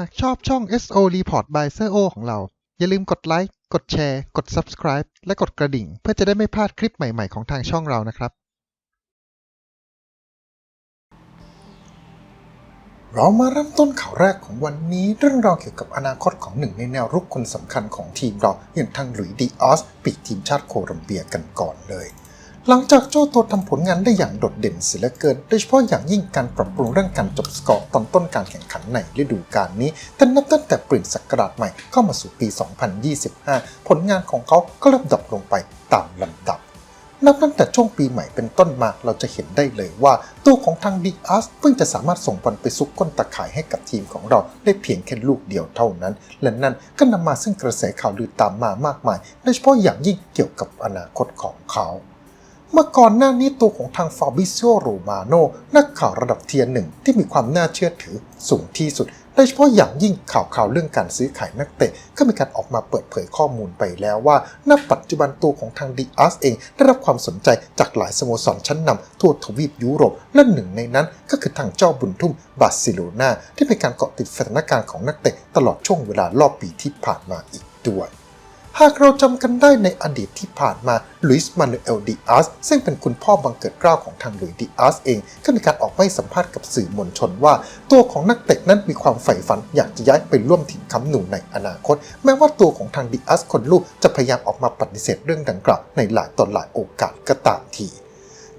หากชอบช่อง SO Report by s โ o ของเรา อย่าลืมกดไลค์ กดแชร์ กด Subscribe และกดกระดิ่ง เพื่อจะได้ไม่พลาดคลิปใหม่ ๆ ของทางช่องเรานะครับ เรามาเริ่มต้นข่าวแรกของวันนี้เรื่องราวเกี่ยวกับอนาคตของหนึ่งในแนวรุกคนสำคัญของทีมเราอย่างทางหลุยส์ดีออสปีกทีมชาติโคลัมเบียกันก่อนเลย หลังจากเจ้าตัวทำผลงานได้อย่างโดดเด่นเสียเหลือเกิน โดยเฉพาะอย่างยิ่งการปรับปรุงเรื่องการจบสกอร์ตอนต้นการแข่งขันในฤดูกาลนี้แต่นับตั้งแต่เปลี่ยนศักราชใหม่เข้ามาสู่ปี 2025 ผลงานของเขาก็เริ่มดรอปลงไปตามลำดับ นับตั้งแต่ช่วงปีใหม่เป็นต้นมาเราจะเห็นได้เลยว่า ตัวของทางดีอาร์สเพิ่งจะสามารถส่งบอลไปซุกก้นตะข่ายให้กับทีมของเราได้เพียงแค่ลูกเดียวเท่านั้น และนั่นก็นำมาซึ่งกระแสข่าวลือตามมามากมาย โดยเฉพาะอย่างยิ่งเกี่ยวกับอนาคตของเขา มื่อก่อนหน้านี้ตัวของทางฟาบิซิโอโรมาโนนักข่าวระดับเทียร์หนึ่งที่มีความน่าเชื่อถือสูงที่สุดโดยเฉพาะอย่างยิ่งข่าวข่าวเรื่องการซื้อขายนักเตะ ก็มีการออกมาเปิดเผยข้อมูลไปแล้วว่า ณ ปัจจุบันตัวของทางดีอาร์สเอง ได้รับความสนใจจากหลายสโมสรชั้นนำทั่วทวีปยุโรป และหนึ่งในนั้นก็คือทางเจ้าบุญทุ่มบาร์เซโลนาที่เป็นการเกาะติดสถานการณ์ของนักเตะตลอดช่วงเวลารอบปีที่ผ่านมาอีกด้วย หากเราจำกันได้ในอดีตที่ผ่านมาลุยส์มานูเอลดิอาสซึ่งเป็นคุณพ่อบังเกิดเกล้าของทางลุยส์ดิอาสเอง ก็มีการออกมาให้สัมภาษณ์กับสื่อมวลชนว่า ตัวของนักเตะนั้นมีความใฝ่ฝันอยากจะย้ายไปร่วมทีมค้ำหนุนในอนาคต แม้ว่าตัวของทางดิอาสคนลูกจะพยายามออกมาปฏิเสธเรื่องดังกล่าวในหลายตอนหลายโอกาสก็ตามที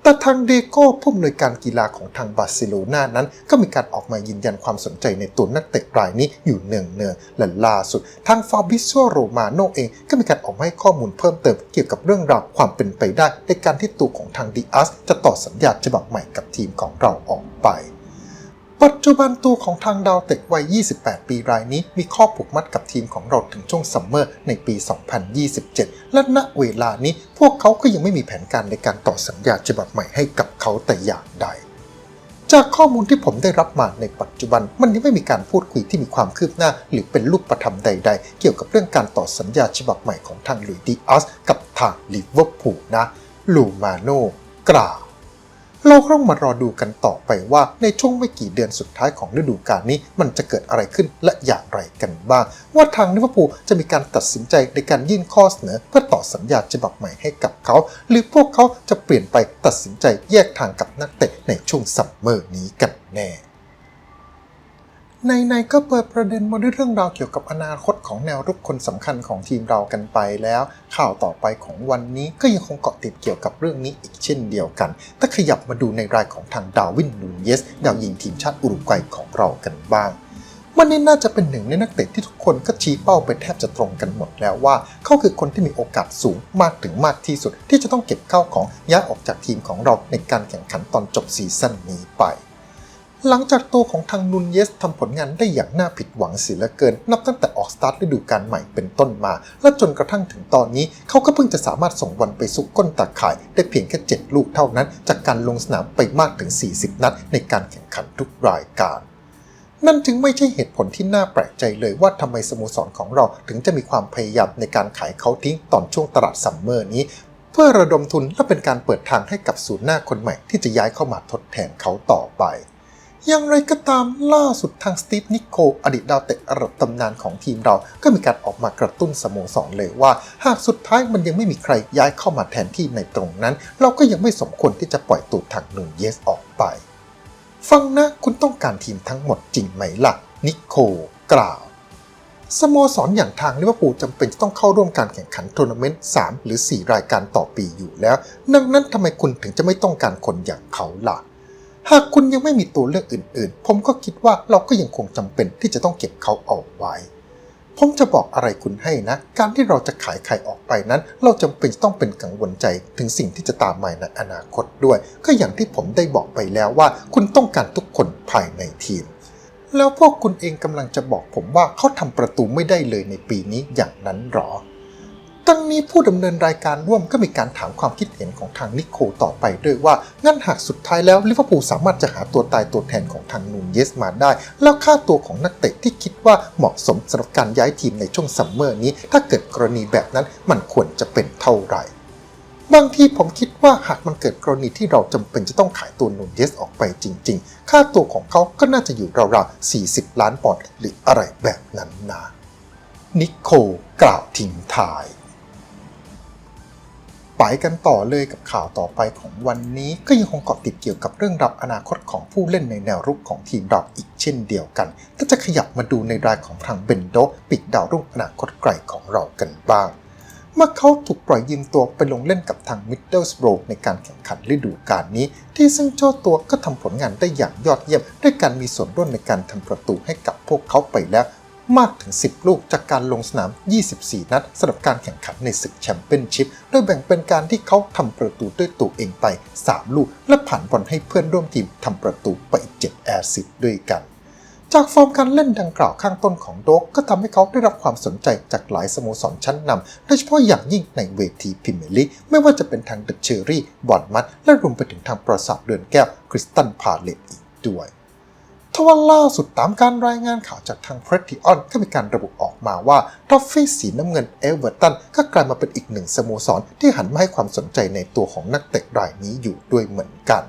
แต่ทางเดโก้ผู้อำนวยการกีฬาของทางบาร์เซโลนานั้น ก็มีการออกมายืนยันความสนใจในตัวนักเตะรายนี้อยู่เนืองเนืองๆและล่าสุด ทางฟาบิโซโรมาโนเองก็มีการออกมาให้ข้อมูลเพิ่มเติมเกี่ยวกับเรื่องราวความเป็นไปได้ ในการที่ตัวของทางดิอัสจะต่อสัญญาฉบับใหม่กับทีมของเราออกไป ปัจจุบันตัวของทางดาวเตะวัย 28 ปีรายนี้ มีข้อผูกมัดกับทีมของเราถึงช่วงซัมเมอร์ในปี 2027 และณเวลานี้พวกเขาก็ยังไม่มีแผนการในการต่อสัญญาฉบับใหม่ให้กับเขาแต่อย่างใด จากข้อมูลที่ผมได้รับมาในปัจจุบันมันยังไม่มีการพูดคุยที่มีความคืบหน้า หรือเป็นรูปธรรมใด ๆ เกี่ยวกับเรื่องการต่อสัญญาฉบับใหม่ของทางลุยดีอัสกับทางลิเวอร์พูลนะลูมาโนกล่าว เราต้องมารอดูกันต่อไปว่าในช่วงไม่กี่เดือนสุดท้ายของฤดูกาลนี้มันจะเกิดอะไรขึ้นและอย่างไรกันบ้าง ว่าทางลิเวอร์พูลจะมีการตัดสินใจในการยื่นข้อเสนอ เพื่อต่อสัญญาฉบับใหม่ให้กับเขา หรือพวกเขาจะเปลี่ยนไปตัดสินใจแยกทางกับนักเตะในช่วงซัมเมอร์นี้กันแน่ ในๆก็เปิดประเด็นมาด้วยเรื่องราวเกี่ยวกับอนาคตของแนวรุกคนสำคัญของทีมเรากันไปแล้ว ข่าวต่อไปของวันนี้ก็ยังคงเกาะติดเกี่ยวกับเรื่องนี้อีกเช่นเดียวกัน ถ้าขยับมาดูในรายของทางดาวินนูนเยส ดาวยิงทีมชาติอุรุกวัยของเรากันบ้างมันนี่น่าจะเป็นหนึ่งในนักเตะที่ทุกคนก็ชี้เป้าไปแทบจะตรงกันหมดแล้วว่า เขาคือคนที่มีโอกาสสูงมากถึงมากที่สุด ที่จะต้องเก็บเข้าของย้ายออกจากทีมของเราในการแข่งขันตอนจบซีซั่นนี้ไป หลังจากตัวของทางนุนเยสทำผลงานได้อย่างน่าผิดหวังเสียเหลือเกิน นับตั้งแต่ออกสตาร์ทฤดูกาลใหม่เป็นต้นมา และจนกระทั่งถึงตอนนี้ เขาก็เพิ่งจะสามารถส่งบอลไปซุกก้นตาข่าย ได้เพียงแค่ 7 ลูกเท่านั้น จากการลงสนามไปมากถึง 40 นัดในการแข่งขันทุกรายการนั่นจึงไม่ใช่เหตุผลที่น่าแปลกใจเลยว่าทำไมสโมสรของเราถึงจะมีความพยายามในการขายเขาทิ้งตอนช่วงตลาดซัมเมอร์นี้ เพื่อระดมทุนและเป็นการเปิดทางให้กับศูนย์หน้าคนใหม่ที่จะย้ายเข้ามาทดแทนเขาต่อไป อย่างไรก็ตามล่าสุดทางสตีฟนิโคอดีตดาวเตะระดับตำนานของทีมเรา ก็มีการออกมากระตุ้นสโมสรเลยว่า หากสุดท้ายมันยังไม่มีใครย้ายเข้ามาแทนที่ในตรงนั้น เราก็ยังไม่สมควรที่จะปล่อยตูดทางนูนเยสออกไป ฟังนะคุณต้องการทีมทั้งหมดจริงไหมล่ะ นิโคกล่าวสโมสรอย่างทางลิเวอร์พูลจำเป็นจะต้องเข้าร่วมการแข่งขันทัวร์นาเมนต์ 3 หรือ 4 รายการต่อปีอยู่แล้ว ดังนั้นทำไมคุณถึงจะไม่ต้องการคนอย่างเขาล่ะ หากคุณยังไม่มีตัวเลือกอื่นๆ ผมก็คิดว่าเราก็ยังคงจำเป็นที่จะต้องเก็บเขาเอาไว้ ผมจะบอกอะไรคุณให้นะ การที่เราจะขายใครออกไปนั้น เราจำเป็นต้องเป็นกังวลใจถึงสิ่งที่จะตามมาในอนาคตด้วย ก็อย่างที่ผมได้บอกไปแล้วว่า คุณต้องการทุกคนภายในทีม แล้วพวกคุณเองกำลังจะบอกผมว่าเขาทำประตูไม่ได้เลยในปีนี้อย่างนั้นหรอ ตั้งนี้ผู้ดำเนินรายการร่วมก็มีการถามความคิดเห็นของทางนิโคต่อไปด้วยว่า งั้นหากสุดท้ายแล้วลิเวอร์พูลสามารถจะหาตัวตายตัวแทนของทางนูนเยสมาได้ แล้วค่าตัวของนักเตะที่คิดว่าเหมาะสมสำหรับการย้ายทีมในช่วงซัมเมอร์นี้ ถ้าเกิดกรณีแบบนั้นมันควรจะเป็นเท่าไหร่บางทีผมคิดว่าหากมันเกิดกรณีที่เราจำเป็นจะต้องขายตัวนูนเยสออกไปจริง ๆ ค่าตัวของเขาก็น่าจะอยู่ราวๆ 40 ล้านปอนด์หรืออะไรแบบนั้นนะนิโคลกล่าวทิ้งท้าย ไปกันต่อเลยกับข่าวต่อไปของวันนี้ก็ยังคงเกาะติดเกี่ยวกับเรื่องราวอนาคตของผู้เล่นในแนวรุกของทีมเราอีกเช่นเดียวกัน ก็จะขยับมาดูในรายของทางเบนโดปีกดาวรุ่งอนาคตไกลของเรากันบ้าง เมื่อเขาถูกปล่อยยืมตัวไปลงเล่นกับทางมิดเดิลสโบรในการแข่งขันฤดูกาลนี้ ที่ซึ่งเจ้าตัวก็ทำผลงานได้อย่างยอดเยี่ยม ด้วยการมีส่วนร่วมในการทำประตูให้กับพวกเขาไปแล้ว มากถึง 10 ลูกจากการลงสนาม 24 นัดสำหรับการแข่งขันในศึกแชมเปี้ยนชิพ โดยแบ่งเป็นการที่เขาทำประตูด้วยตัวเองไป 3 ลูก และผ่านบอลให้เพื่อนร่วมทีมทำประตูไปอีก7แอร์ซิสด้วยกันจากฟอร์มการเล่นดังกล่าวข้างต้นของโดกก็ทำให้เขาได้รับความสนใจจากหลายสโมสรชั้นนำโดยเฉพาะอย่างยิ่งในเวทีพรีเมียร์ลีกไม่ว่าจะเป็นทางเดอะเชอรี่บอนมัดและรวมไปถึงทางปราสาทเดือนแก้วคริสตันพาเลตอีกด้วย ทว่าล่าสุดตามการรายงานข่าวจากทางเพรสติออนก็มีการระบุออกมาว่าทอฟฟี่สีน้ำเงินเอเวอร์ตันก็กลายมาเป็นอีกหนึ่งสโมสรที่หันมาให้ความสนใจในตัวของนักเตะรายนี้อยู่ด้วยเหมือนกัน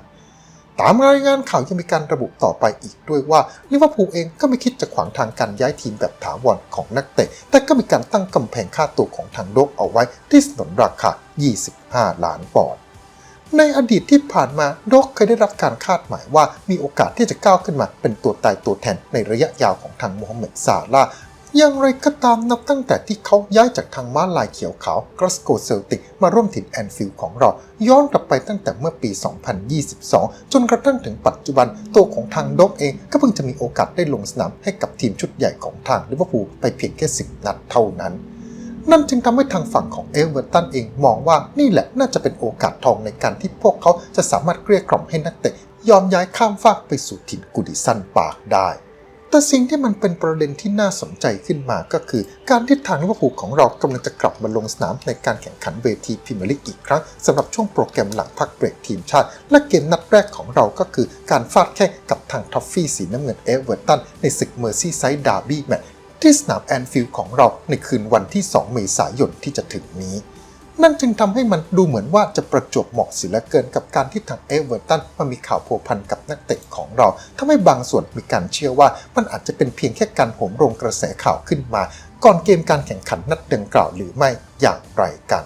ตามรายงานข่าวยังมีการระบุต่อไปอีกด้วยว่าลิเวอร์พูลเองก็ไม่คิดจะขวางทางการย้ายทีมแบบถาวรของนักเตะ แต่ก็มีการตั้งกำแพงค่าตัวของทางโลกเอาไว้ที่สนนราคา 25 ล้านปอนด์ ในอดีตที่ผ่านมาโดกเคยได้รับการคาดหมายว่ามีโอกาสที่จะก้าวขึ้นมาเป็นตัวตายตัวแทนในระยะยาวของทางโมฮัมเหม็ดซาลาอย่างไรก็ตามนับตั้งแต่ที่เขาย้ายจากทางม้าลายเขียวขาวกรัสโกเซลติกมาร่วมถิ่นแอนฟิลด์ของเรา ย้อนกลับไปตั้งแต่เมื่อปี 2022 จนกระทั่งถึงปัจจุบัน ตัวของทางโดกเองก็เพิ่งจะมีโอกาสได้ลงสนามให้กับทีมชุดใหญ่ของทางลิเวอร์พูลไปเพียงแค่ 10 นัดเท่านั้น นั่นจึงทำให้ทางฝั่งของเอเวอร์ตันเองมองว่านี่แหละน่าจะเป็นโอกาสทองในการที่พวกเขาจะสามารถเกลี้ยกล่อมให้นักเตะยอมย้ายข้ามฟากไปสู่ถิ่นกูดิสันปากได้ แต่สิ่งที่มันเป็นประเด็นที่น่าสนใจขึ้นมาก็คือ การที่ทางลิเวอร์พูลของเรากำลังจะกลับมาลงสนามในการแข่งขันเวทีพรีเมียร์ลีกอีกครั้งสำหรับช่วงโปรแกรมหลังพักเบรกทีมชาติ และเกมนัดแรกของเราก็คือ การฟาดแข่งกับทางท็อฟฟี่สีน้ำเงินเอเวอร์ตันในศึกเมอร์ซี่ไซด์ดาร์บี้แมตช์ ที่สนามแอนฟิลด์ของเราในคืนวันที่ 2 เมษายนที่จะถึงนี้ นั่นจึงทำให้มันดูเหมือนว่าจะประจวบเหมาะเสิเหลือเกินกับการที่ทางเอเวอร์ตันมามีข่าวพัวพันกับนักเตะของเราทำให้บางส่วนมีการเชื่อว่ามันอาจจะเป็นเพียงแค่การโหมโรงกระแสข่าวขึ้นมา ก่อนเกมการแข่งขันนัดดังกล่าวหรือไม่อย่างไรกัน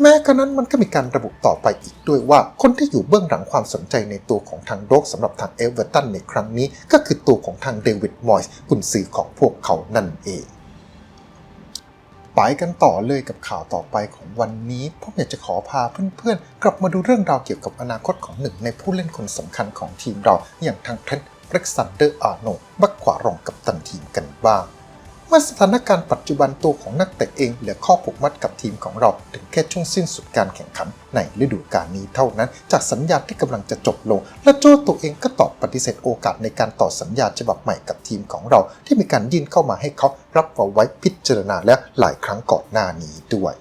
แม้กระนั้นมันก็มีการระบุต่อไปอีกด้วยว่า คนที่อยู่เบื้องหลังความสนใจในตัวของทางโดกสำหรับทางเอเวอร์ตันในครั้งนี้ ก็คือตัวของทางเดวิดมอยส์กุนซือของพวกเขานั่นเองไปกันต่อเลยกับข่าวต่อไปของวันนี้ผมอยากจะขอพาเพื่อนๆ กลับมาดูเรื่องราวเกี่ยวกับอนาคตของหนึ่งในผู้เล่นคนสำคัญของทีมเราอย่างทางเทรนต์เร็กซันเดอร์อาร์โนบักขวารองกับตันทีมกันบ้าง เมื่อสถานการณ์ปัจจุบันตัวของนักเตะเองเหลือข้อผูกมัดกับทีมของเรา ถึงแค่ช่วงสิ้นสุดการแข่งขันในฤดูกาลนี้เท่านั้น จากสัญญาที่กำลังจะจบลง และโจ้ตัวเองก็ตอบปฏิเสธโอกาสในการต่อสัญญาฉบับใหม่กับทีมของเรา ที่มีการยื่นเข้ามาให้เขารับเอาไว้พิจารณาแล้วหลายครั้งก่อนหน้านี้ด้วย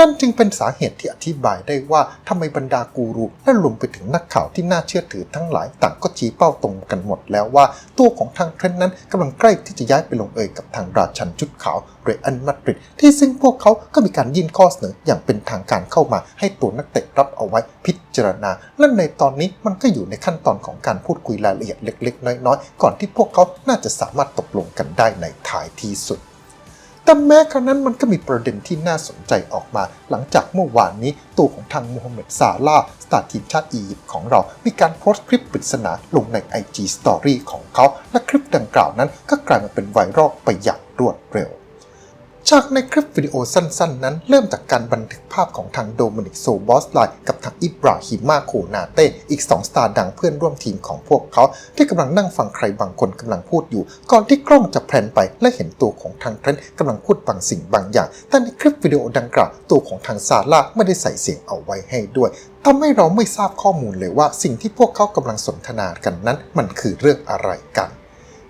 นั่นจึงเป็นสาเหตุที่อธิบายได้ว่าทำไมบรรดากูรูและรวมไปถึงนักข่าวที่น่าเชื่อถือทั้งหลายต่างก็ชี้เป้าตรงกันหมดแล้วว่า ตัวของทางเทรนต์นั้นกำลังใกล้ที่จะย้ายไปลงเอยกับทางราชันชุดขาวเรอันมาดริดที่ซึ่งพวกเขาก็มีการยื่นข้อเสนออย่างเป็นทางการเข้ามา ให้ตัวนักเตะรับเอาไว้พิจารณา และในตอนนี้มันก็อยู่ในขั้นตอนของการพูดคุยรายละเอียดเล็ก ๆ น้อยๆก่อนที่พวกเขาน่าจะสามารถตกลงกันได้ในท้ายที่สุด แต่แม้กระนั้นมันก็มีประเด็นที่น่าสนใจออกมา หลังจากเมื่อวานนี้ตัวของทางมูฮัมหมัดซาลาสตาร์ทีมชาติอียิปต์ของเรา มีการโพสต์คลิปปริศนาลงใน IG Story ของเขา และคลิปดังกล่าวนั้นก็กลายมาเป็นไวรัลไปอย่างรวดเร็ว จากในคลิปวิดีโอสั้นๆ นั้นเริ่มจากการบันทึกภาพของทางโดมินิกโซบอสไลกับทางอิบราฮิมาโคนาเต้อีก 2 สตาร์ดังเพื่อนร่วมทีมของพวกเขา ที่กำลังนั่งฟังใครบางคนกำลังพูดอยู่ ก่อนที่กล้องจะแพลนไปและเห็นตัวของทางเทรนต์กำลังพูดบางสิ่งบางอย่าง แต่ในคลิปวิดีโอดังกล่าวตัวของทางซาร่าไม่ได้ใส่เสียงเอาไว้ให้ด้วยทำให้เราไม่ทราบข้อมูลเลยว่าสิ่งที่พวกเขากำลังสนทนากันนั้น มันคือเรื่องอะไรกัน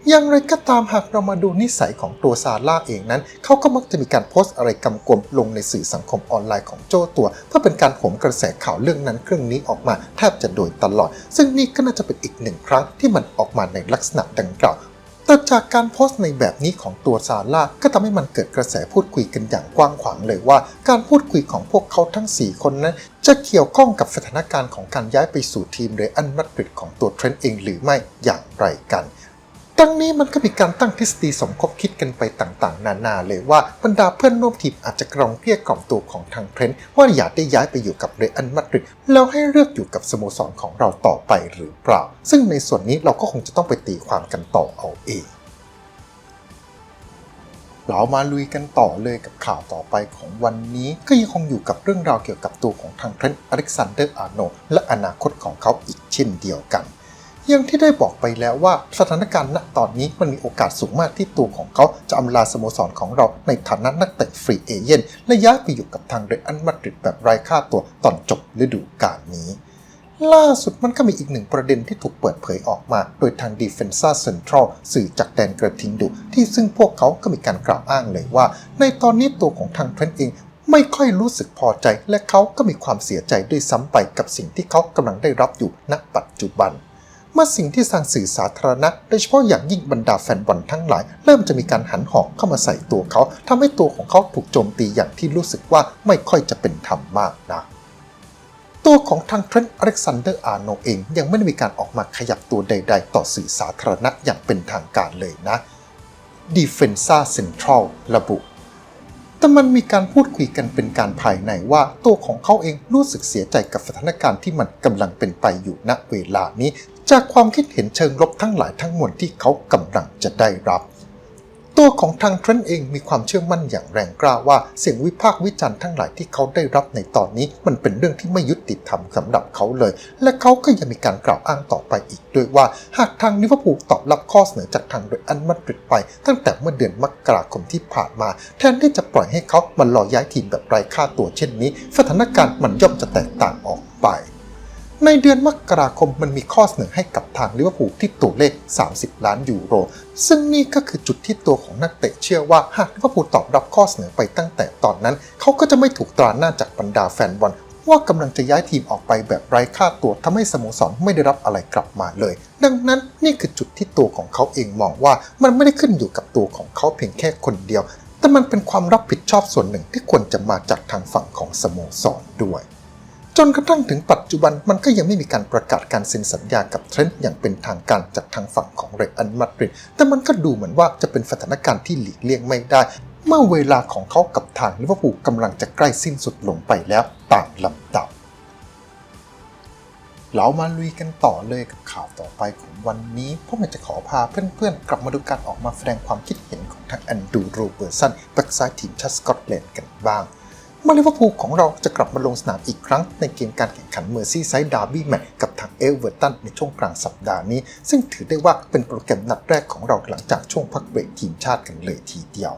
อย่างไรก็ตามหากเรามาดูนิสัยของตัวซาร่าเองนั้น เขาก็มักจะมีการโพสต์อะไรกำกวมลงในสื่อสังคมออนไลน์ของโจ้ตัว เพื่อเป็นการโหมกระแสข่าวเรื่องนั้นเรื่องนี้ออกมาแทบจะโดยตลอด ซึ่งนี่ก็น่าจะเป็นอีกหนึ่งครั้งที่มันออกมาในลักษณะดังกล่าวแต่จากการโพสต์ในแบบนี้ของตัวซาร่าก็ทำให้มันเกิดกระแสพูดคุยกันอย่างกว้างขวางเลยว่า การพูดคุยของพวกเขาทั้ง 4 คนนั้น จะเกี่ยวข้องกับสถานการณ์ของการย้ายไปสู่ทีมเรอัลมาดริดของตัวเทรนต์เองหรือไม่อย่างไรกัน ดังนี้มันก็มีการตั้งทฤษฎีสมคบคิดกันไปต่างๆ นานาเลยว่าบรรดาเพื่อนร่วมทีมอาจจะกรองเกลี้ยกล่อมตัวของทางเทรนต์ว่าอยากได้ย้ายไปอยู่กับเรอัลมาดริดแล้วให้เลือกอยู่กับสโมสรของเราต่อไปหรือเปล่า ซึ่งในส่วนนี้เราก็คงจะต้องไปตีความกันต่อเอาเองเรามาลุยกันต่อเลยกับข่าวต่อไปของวันนี้ ก็ยังคงอยู่กับเรื่องราวเกี่ยวกับตัวของทางเทรนต์อเล็กซานเดอร์อาร์โนและอนาคตของเขาอีกเช่นเดียวกัน อย่างที่ได้บอกไปแล้วว่าสถานการณ์ณตอนนี้มันมีโอกาสสูงมากที่ตัวของเขาจะอำลาสโมสรของเราในฐานะนักเตะฟรีเอเย่นและย้ายไปอยู่กับทางเรอัลมาดริดแบบไร้ค่าตัวตอนจบฤดูกาลนี้ ล่าสุดมันก็มีอีกหนึ่งประเด็นที่ถูกเปิดเผยออกมา โดยทาง Defensa Central สื่อจากแดนกระทิงดุที่ซึ่งพวกเขาก็มีการกล่าวอ้างเลยว่า ในตอนนี้ตัวของทางเทรนต์เองไม่ค่อยรู้สึกพอใจและเขาก็มีความเสียใจด้วยซ้ำไปกับสิ่งที่เขากำลังได้รับอยู่ณปัจจุบัน เมื่อสิ่งที่สร้างสื่อสาธารณะโดยเฉพาะอย่างยิ่งบรรดาแฟนบอลทั้งหลาย เริ่มจะมีการหันหอกเข้ามาใส่ตัวเขาทำให้ตัวของเขาถูกโจมตีอย่างที่รู้สึกว่าไม่ค่อยจะเป็นธรรมมากนักตัวของทางเทรนต์อเล็กซานเดอร์อาร์โนเอง ยังไม่ได้มีการออกมาขยับตัวใด ๆ ต่อสื่อสาธารณะอย่างเป็นทางการเลยนะ Defensa Central ระบุ แต่มันมีการพูดคุยกันเป็นการภายในว่าตัวของเขาเองรู้สึกเสียใจกับสถานการณ์ที่มันกำลังเป็นไปอยู่ณเวลานี้ จากความคิดเห็นเชิงลบทั้งหลายทั้งมวลที่เขากำลังจะได้รับ ตัวของทางเทรนต์เองมีความเชื่อมั่นอย่างแรงกล้าว่าเสียงวิพากษ์วิจารณ์ทั้งหลายที่เขาได้รับในตอนนี้ มันเป็นเรื่องที่ไม่ยุติธรรมสำหรับเขาเลย และเขาก็ยังมีการกล่าวอ้างต่อไปอีกด้วยว่า หากทางลิเวอร์พูลตอบรับข้อเสนอจากทางเรอัลมาดริดไป ตั้งแต่เมื่อเดือนมกราคมที่ผ่านมา แทนที่จะปล่อยให้เขามารอย้ายทีมแบบไร้ค่าตัวเช่นนี้ สถานการณ์มันย่อมจะแตกต่างออกไป ในเดือนมกราคมมันมีข้อเสนอให้กับทางลิเวอร์พูลที่ตัวเลข 30 ล้านยูโร ซึ่งนี่ก็คือจุดที่ตัวของนักเตะเชื่อว่าหากลิเวอร์พูลตอบรับข้อเสนอไปตั้งแต่ตอนนั้น เขาก็จะไม่ถูกตราหน้าจากบรรดาแฟนบอลว่ากำลังจะย้ายทีมออกไปแบบไร้ค่าตัวทำให้สโมสรไม่ได้รับอะไรกลับมาเลย ดังนั้นนี่คือจุดที่ตัวของเขาเองมองว่ามันไม่ได้ขึ้นอยู่กับตัวของเขาเพียงแค่คนเดียว แต่มันเป็นความรับผิดชอบส่วนหนึ่งที่ควรจะมาจากทางฝั่งของสโมสรด้วย จนกระทั่งถึงปัจจุบันมันก็ยังไม่มีการประกาศการเซ็นสัญญากับเทรนต์อย่างเป็นทางการจากทางฝั่งของเรอัลมาดริดแต่มันก็ดูเหมือนว่าจะเป็นสถานการณ์ที่หลีกเลี่ยงไม่ได้ เมื่อเวลาของเขากับทางลิเวอร์พูลกำลังจะใกล้สิ้นสุดลงไปแล้วตามลำดับเรามาลุยกันต่อเลยกับข่าวต่อไปของวันนี้พวกมันจะขอพาเพื่อนๆ กลับมาดูการออกมาแสดงความคิดเห็นของทางแอนดูโรเบอร์สันแบ็กซ้ายทีมชาติสกอตแลนด์กันบ้าง มาลิเวอร์พูลของเราจะกลับมาลงสนามอีกครั้งในเกมการแข่งขันเมอร์ซี่ไซด์ดาร์บี้แมตช์กับทางเอเวอร์ตันในช่วงกลางสัปดาห์นี้ ซึ่งถือได้ว่าเป็นโปรแกรมนัดแรกของเราหลังจากช่วงพักเบรกทีมชาติกันเลยทีเดียว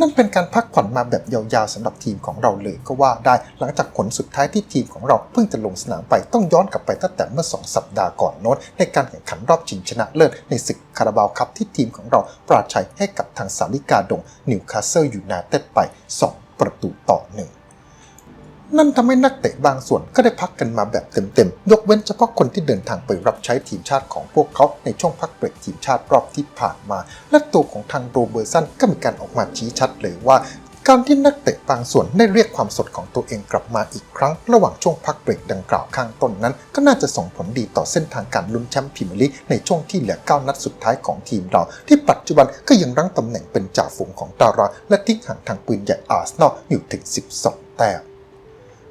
นั่นเป็นการพักผ่อนมาแบบยาวๆสำหรับทีมของเราเลยก็ว่าได้หลังจากผลสุดท้ายที่ทีมของเราเพิ่งจะลงสนามไปต้องย้อนกลับไปตั้งแต่เมื่อ 2 สัปดาห์ก่อนโน้นในการแข่งขันรอบชิงชนะเลิศในศึกคาราบาวคัพที่ทีมของเราปราชัยให้กับทางสาลิกาดงนิวคาสเซิลยูไนเต็ดไป2 ประตูต่อหนึ่งนั่นทำให้นักเตะบางส่วนก็ได้พักกันมาแบบเต็มๆ ยกเว้นเฉพาะคนที่เดินทางไปรับใช้ทีมชาติของพวกเขาในช่วงพักเบรกทีมชาติรอบที่ผ่านมา และตัวของทางโรเบอร์สันก็มีการออกมาชี้ชัดเลยว่า การที่นักเตะบางส่วนได้เรียกความสดของตัวเองกลับมาอีกครั้ง ระหว่างช่วงพักเบรกดังกล่าวข้างต้นนั้น ก็น่าจะส่งผลดีต่อเส้นทางการลุ้นแชมป์พรีเมียร์ลีกในช่วงที่เหลือ 9 นัดสุดท้ายของทีมเรา ที่ปัจจุบันก็ยังรั้งตำแหน่งเป็นจ่าฝูงของตารางและทิ้งห่างทางปืนใหญ่อาร์เซนอลอยู่ถึง 12 แต้ม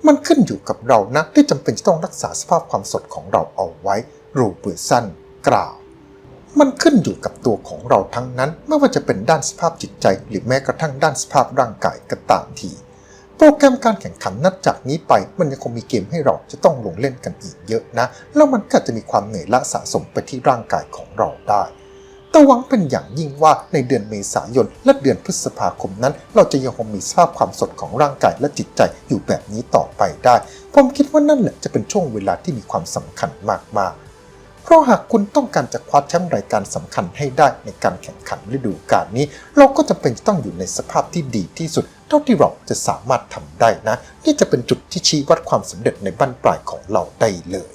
มันขึ้นอยู่กับเรานะที่จำเป็นจะต้องรักษาสภาพความสดของเราเอาไว้โรเบิร์สันกล่าว มันขึ้นอยู่กับตัวของเราทั้งนั้น ไม่ว่าจะเป็นด้านสภาพจิตใจ หรือแม้กระทั่งด้านสภาพร่างกายก็ตามที โปรแกรมการแข่งขันนัดจากนี้ไป มันยังคงมีเกมให้เราจะต้องลงเล่นกันอีกเยอะนะ แล้วมันก็จะมีความเหนื่อยล้าสะสมไปที่ร่างกายของเราได้แต่หวังเป็นอย่างยิ่งว่าในเดือนเมษายนและเดือนพฤษภาคมนั้น เราจะยังคงมีสภาพความสดของร่างกายและจิตใจอยู่แบบนี้ต่อไปได้ ผมคิดว่านั่นแหละจะเป็นช่วงเวลาที่มีความสำคัญมากๆ เพราะหากคุณต้องการจะคว้าแชมป์รายการสำคัญให้ได้ในการแข่งขันฤดูกาลนี้ เราก็จะเป็นต้องอยู่ในสภาพที่ดีที่สุด เท่าที่เราจะสามารถทำได้นะ นี่จะเป็นจุดที่ชี้วัดความสำเร็จในบั้นปลายของเราได้เลย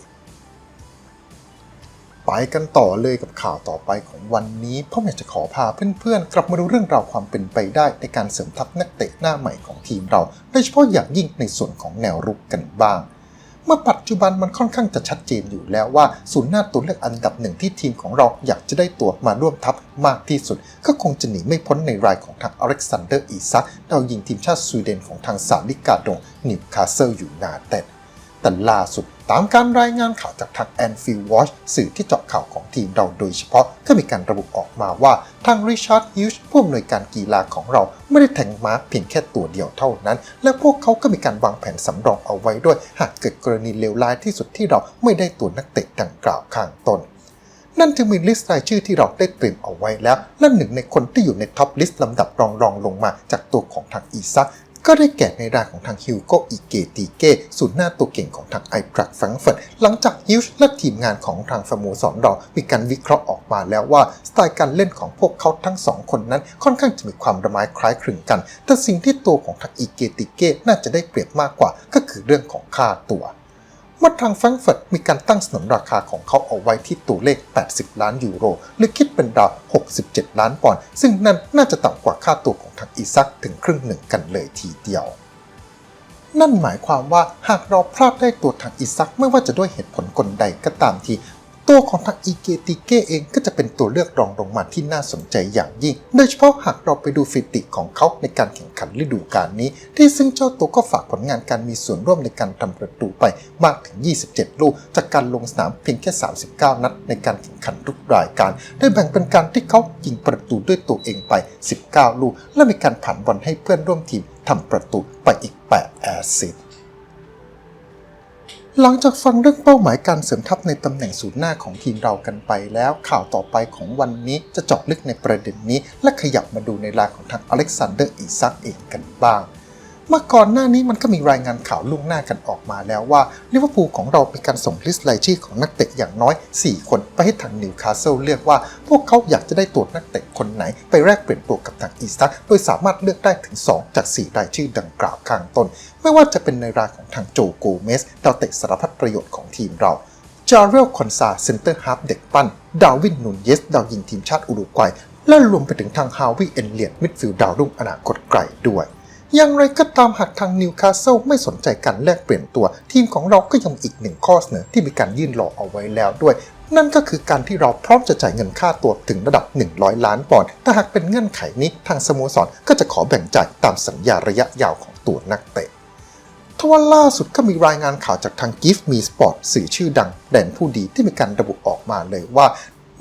ไปกันต่อเลยกับข่าวต่อไปของวันนี้พราะอยากจะขอพาเพื่อนๆ กลับมาดูเรื่องราวความเป็นไปได้ในการเสริมทัพนักเตะหน้าใหม่ของทีมเรา โดยเฉพาะอย่างยิ่งในส่วนของแนวรุกกันบ้าง เมื่อปัจจุบันมันค่อนข้างจะชัดเจนอยู่แล้วว่าศูนย์หน้าตัวเลือกอันดับหนึ่งที่ทีมของเราอยากจะได้ตัวมาร่วมทัพมากที่สุด ก็คงจะหนีไม่พ้นในรายของทางอเล็กซานเดอร์อีซักดาวยิงทีมชาติสวีเดนของทางสาลิกาดงนิวคาสเซิลยูไนเต็ด แต่ล่าสุดตามการรายงานข่าวจากทาง Anfield Watch สื่อที่เจาะข่าวของทีมเราโดยเฉพาะก็มีการระบุออกมาว่าทางริชาร์ดฮิวส์ผู้อำนวยการกีฬาของเราไม่ได้แทงม้าเพียงแค่ตัวเดียวเท่านั้น และพวกเขาก็มีการวางแผนสำรองเอาไว้ด้วย หากเกิดกรณีเลวร้ายที่สุดที่เราไม่ได้ตัวนักเตะดังกล่าวข้างต้นนั่นจึงมีลิสต์รายชื่อที่เราได้เตรียมเอาไว้แล้ว และหนึ่งในคนที่อยู่ในท็อปลิสต์ลำดับรองรองลงมาจากตัวของทางอีซัก ก็ได้แก่ในรายของทางฮิวโกอิเกติเก้ศูนย์หน้าตัวเก่งของทางไอพรักฟังเฟิร์ตหลังจากฮิวชและทีมงานของทางสโมสรเรามีการวิเคราะห์ออกมาแล้วว่า สไตล์การเล่นของพวกเขาทั้งสองคนนั้นค่อนข้างจะมีความระไม้คล้ายคลึงกัน แต่สิ่งที่ตัวของทางอิเกติเก้น่าจะได้เปรียบมากกว่าก็คือเรื่องของค่าตัว เมื่อทางแฟรงก์เฟิร์ตมีการตั้งสนนราคาของเขาเอาไว้ที่ตัวเลข 80 ล้านยูโร หรือคิดเป็นราว 67 ล้านปอนด์ ซึ่งนั่นน่าจะต่ำกว่าค่าตัวของทางอีซักถึงครึ่งหนึ่งกันเลยทีเดียว นั่นหมายความว่าหากเราพลาดได้ตัวทางอีซักไม่ว่าจะด้วยเหตุผลกลใดก็ตามที ตัวของทางอีเกติเก้เองก็จะเป็นตัวเลือกรองลงมาที่น่าสนใจอย่างยิ่ง โดยเฉพาะหากเราไปดูฟิติของเขาในการแข่งขันฤดูกาลนี้ ที่ซึ่งเจ้าตัวก็ฝากผลงานการมีส่วนร่วมในการทำประตูไปมากถึง 27 ลูก จากการลงสนามเพียงแค่ 39 นัดในการแข่งขันทุกรายการ ได้แบ่งเป็นการที่เขายิงประตูด้วยตัวเองไป 19 ลูก และมีการผ่านบอลให้เพื่อนร่วมทีมทำประตูไปอีก 8 แอสซิสต์ หลังจากฟังเรื่องเป้าหมายการเสริมทัพในตำแหน่งศูนย์หน้าของทีมเรากันไปแล้ว ข่าวต่อไปของวันนี้จะเจาะลึกในประเด็นนี้ และขยับมาดูในรายของทางอเล็กซานเดอร์อีซักเองกันบ้าง เมื่อก่อนหน้านี้มันก็มีรายงานข่าวล่วงหน้ากันออกมาแล้วว่าลิเวอร์พูลของเราเป็นการส่งลิสต์รายชื่อของนักเตะอย่างน้อย 4 คนไปให้ทางนิวคาสเซิลเลือกว่า พวกเขาอยากจะได้ตัวนักเตะคนไหน ไปแลกเปลี่ยนตัวกับทางอีซักโดยสามารถเลือกได้ถึง 2 จาก 4 รายชื่อดังกล่าวข้างต้น ไม่ว่าจะเป็นในรายของทางโจโกเมสดาวเตะสารพัดประโยชน์ของทีมเราจาร์เรลคอนซาเซนเตอร์ฮาร์ฟเด็กปั้นดาวินนูนเยสดาวยิงทีมชาติอุรุกวัยและรวมไปถึงทางฮาวิเอนเลียนมิดฟิลด์ดาวรุ่งอนาคตไกลด้วย อย่างไรก็ตามหากทางนิวคาสเซิลไม่สนใจการแลกเปลี่ยนตัว ทีมของเราก็ยังมีอีกหนึ่งข้อเสนอที่มีการยื่นรอเอาไว้แล้วด้วย นั่นก็คือการที่เราพร้อมจะจ่ายเงินค่าตัวถึงระดับ 100 ล้านปอนด์แต่หากเป็นเงื่อนไขนี้ทางสโมสรก็จะขอแบ่งจ่ายตามสัญญาระยะยาวของตัวนักเตะทว่าล่าสุดก็มีรายงานข่าวจากทาง Give Me Sport สื่อชื่อดังแดนผู้ดีที่มีการระบุออกมาเลยว่า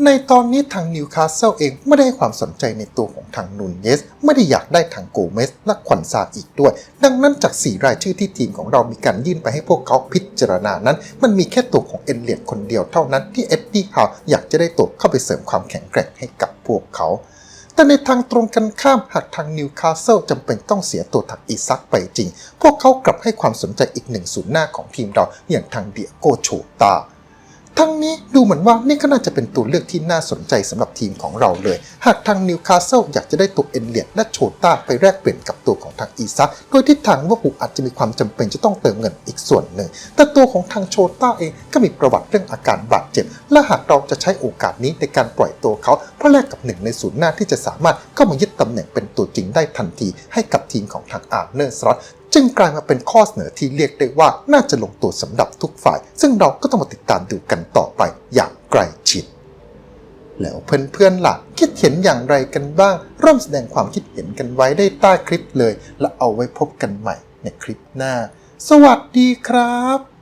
ในตอนนี้ทางนิวคาสเซิลเองไม่ได้ให้ความสนใจในตัวของทางนูนเยส ไม่ได้อยากได้ทางโกเมสและควันซาอีกด้วย ดังนั้นจาก 4 รายชื่อที่ทีมของเรามีการยื่นไปให้พวกเขาพิจารณานั้น มันมีแค่ตัวของเอ็นเลียดคนเดียวเท่านั้นที่เอ็ดดี้ฮาวอยากจะได้ตัวเข้าไปเสริมความแข็งแกร่งให้กับพวกเขาแต่ในทางตรงกันข้ามหากทางนิวคาสเซิลจำเป็นต้องเสียตัวทางอีซักไปจริง พวกเขากลับให้ความสนใจอีกหนึ่งศูนย์หน้าของทีมเราอย่างทางเดียโกโชตา ทั้งนี้ดูเหมือนว่านี่ก็น่าจะเป็นตัวเลือกที่น่าสนใจสำหรับทีมของเราเลย หากทางนิวคาสเซิลอยากจะได้ตัวเอ็นเลียดและโชต้าไปแลกเปลี่ยนกับตัวของทางอีซักโดยที่ทางว่าผูอาจจะมีความจำเป็นจะต้องเติมเงินอีกส่วนหนึ่ง แต่ตัวของทางโชต้าเองก็มีประวัติเรื่องอาการบาดเจ็บ และหากเราจะใช้โอกาสนี้ในการปล่อยตัวเขาเพื่อแลกกับหนึ่งในศูนย์หน้าที่จะสามารถเข้ามายึดตำแหน่งเป็นตัวจริงได้ทันที ให้กับทีมของทางอาร์เนอร์สล็อต จึงกลายมาเป็นข้อเสนอที่เรียกได้ว่าน่าจะลงตัวสำหรับทุกฝ่าย ซึ่งเราก็ต้องมาติดตามดูกันต่อไปอย่างใกล้ชิด แล้วเพื่อนๆล่ะคิดเห็นอย่างไรกันบ้าง ร่วมแสดงความคิดเห็นกันไว้ได้ใต้คลิปเลย และเอาไว้พบกันใหม่ในคลิปหน้า สวัสดีครับ